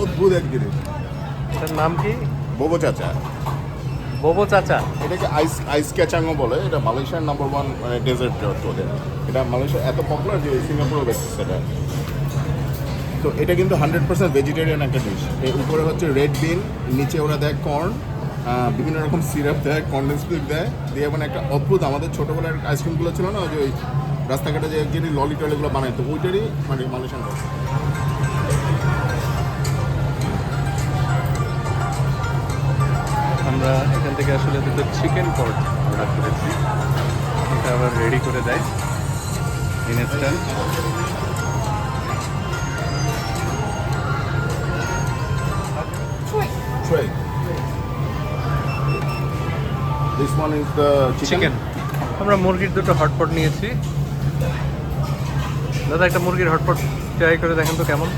অদ্ভুত এক জিনিস। এটার নাম কি? বোবো চাচা। বোবো চাচা। এটাকে আইস আইস ক্যাচাংও বলে। এটা মালয়েশিয়ার নাম্বার ওয়ান মানে ডেজার্ট ওদের এটা মালয়েশিয়া এত পপুলার যে সিঙ্গাপুরও বেশি সেটা। তো এটা কিন্তু হান্ড্রেড পার্সেন্ট ভেজিটেরিয়ান একটা ডিশ এর উপরে হচ্ছে রেড বিন নিচে ওরা দেয় কর্ন বিভিন্ন রকম সিরাপ দেয় কন্ডেন্স মিল্ক দেয়। দিয়ে মানে একটা অদ্ভুত আমাদের ছোটোবেলার আইসক্রিমগুলো ছিল না ওই যে ওই রাস্তাঘাটে যে ললি টলিগুলো বানাইতো ওইটারই মানে মালয়েশিয়ান আমরা এখান থেকে আসলে দুটো চিকেন পট অর্ডার করেছি। এটা আবার রেডি করে দেয়। Instant. This one is the chicken. আমরা মুরগির দুটো হটপট নিয়েছি। দাদা একটা মুরগির হটপট ট্রাই করে দেখেন তো কেমন?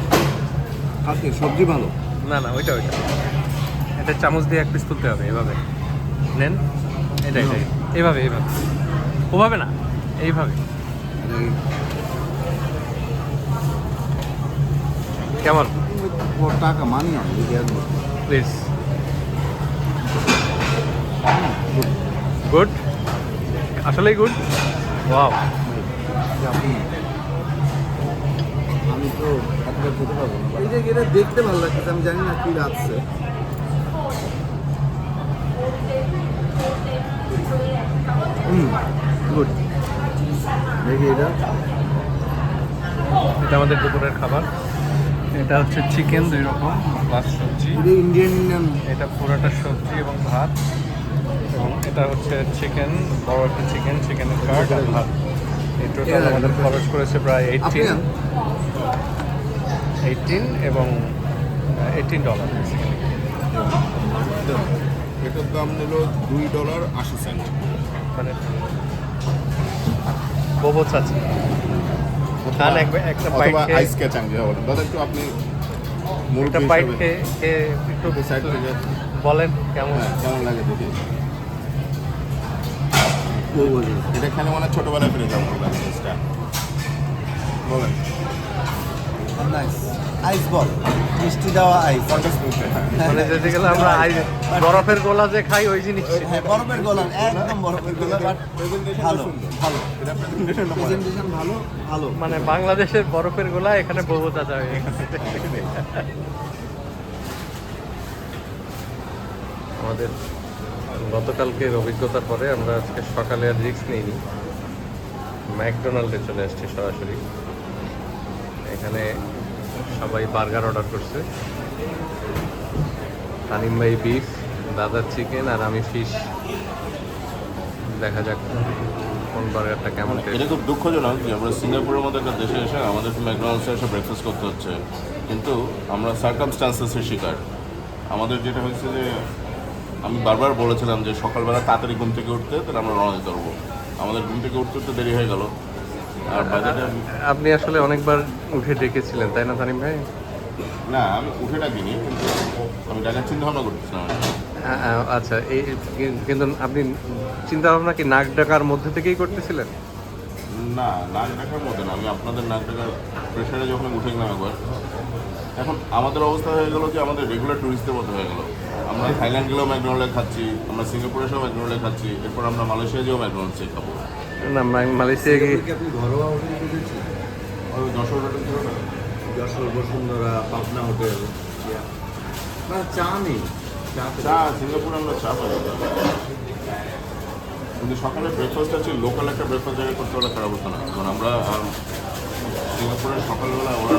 আজকে সবজি ভালো? না না ওইটা ওইটা। এটা চামচ দিয়ে এক পিস তুলতে হবে এভাবে। নেন এটা এটাই। এভাবে এভাবে। ওভাবে না এইভাবে। কেমন? টাকা মানি প্লিজ গুড আসলেই গুড ওয়াও আমি তো দেখতে ভালো লাগছে আমি জানি না কি লাগছে। হুম গুড দেখি এটা এটা আমাদের দুপুরের খাবার। এটা হচ্ছে চিকেন দুই রকম প্লাস সবজি। ইন্ডিয়ান ইন্ডিয়ান এটা পুরোটা সবজি এবং ভাত। এবং এটা হচ্ছে চিকেন বড় একটা চিকেন চিকেনের কার্ড আর ভাত। এই টোটাল আমাদের খরচ করেছে প্রায় এইটিন এইটিন এবং এইটিন ডলার এটার দাম নিল দুই ডলার আশি সেন্ট। মানে খান একবার একটা খেয়ে আইস দাদা একটু আপনি একটা খেয়ে একটু বলেন কেমন? হ্যাঁ কেমন লাগে দেখি। এটা খেলে মনে হয় ছোটবেলায় ফিরে যাব বলেন। Nice ice ball. মিষ্টি দেওয়া আইস। মানে যেতে গেলে আমরা আই- বরফের গোলা যে খাই ওই জিনিস। হ্যাঁ বরফের গোলাম একদম বরফের বাট ভালো ভালো। প্রেজেন্টেশন ভালো। ভালো মানে বাংলাদেশের বরফের গোলা এখানে বউ চাচা হয়ে গেছে আমাদের গতকালকের অভিজ্ঞতার পরে আমরা আজকে সকালে আর রিস্ক নিইনি। ম্যাকডোনাল্ডে চলে আসছি সরাসরি। এখানে সবাই বার্গার অর্ডার করছে। তানিম ভাই বিফ দাদার চিকেন আর আমি ফিশ দেখা যাক কোন বার্গারটা কেমন এটা খুব দুঃখজনক যে আমরা সিঙ্গাপুরের মতো একটা দেশে এসে আমাদের ম্যাকডোনাল্ডসে এসে ব্রেকফাস্ট করতে হচ্ছে। কিন্তু আমরা সার্কামস্টান্সেসের শিকার। আমাদের যেটা হয়েছে যে আমি বারবার বলেছিলাম যে সকালবেলা তাড়াতাড়ি ঘুম থেকে উঠতে তাহলে আমরা রওনা দিতে পারব। আমাদের ঘুম থেকে উঠতে উঠতে দেরি হয়ে গেল। আপনি আসলে অনেকবার উঠে ডেকেছিলেন তাই না তানিম ভাই? না আমি উঠে ডাকিনি কিন্তু আমি ডাকার চিন্তা ভাবনা করতেছিলাম আচ্ছা এই কিন্তু আপনি চিন্তা ভাবনা কি নাক ডাকার মধ্যে থেকেই করতেছিলেন? না নাক ডাকার মতো না আমি আপনাদের নাক ডাকার প্রেশারে যখন উঠে গেলাম একবার এখন আমাদের অবস্থা হয়ে গেল যে আমাদের রেগুলার টুরিস্টের মতো হয়ে গেল। আমরা থাইল্যান্ড গেলেও ম্যাকডোনাল্ডে খাচ্ছি আমরা সিঙ্গাপুরে এসেও ম্যাকডোনাল্ডে খাচ্ছি এরপর আমরা মালয়েশিয়া যেও ম্যাকডোনাল্ডসে খাব না মালয়েশিয়া গিয়ে কি আপনি ঘরোয়া হোটেল খুঁজেছেন? যশোর হোটেল ছিল না। যশোর বসুন্ধরা পাবনা হোটেল না চা নেই। চা সিঙ্গাপুরে আমরা চা পাই। কিন্তু সকালে ব্রেকফাস্ট আছে লোকাল একটা ব্রেকফাস্ট জায়গায় করতে হলে খারাপ হতো না। কারণ আমরা সিঙ্গাপুরে সকালবেলা ওরা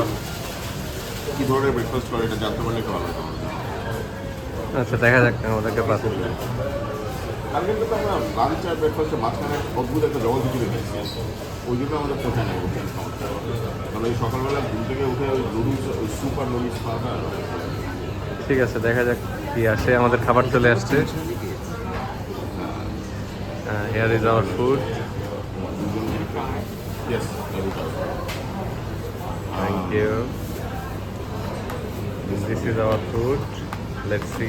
কী ধরনের ব্রেকফাস্ট করে এটা জানতে পারলে একটু ভালো হতো। আচ্ছা দেখা যাক আমাদেরকে পাশে কালকে কিন্তু আমরা লাঞ্চ আর ব্রেকফাস্টের মাঝখানে অদ্ভুত একটা জগৎ দেখছি ওই জন্য আমাদের কোথায় নেই ওখানে সমস্যা। কারণ এই সকালবেলা ঘুম থেকে উঠে ওই নুডলস ওই স্যুপ আর নুডলস খাওয়াটা ঠিক আছে দেখা যাক কি আসে। আমাদের খাবার চলে আসছে। Here is our food yes thank you this is our food let's see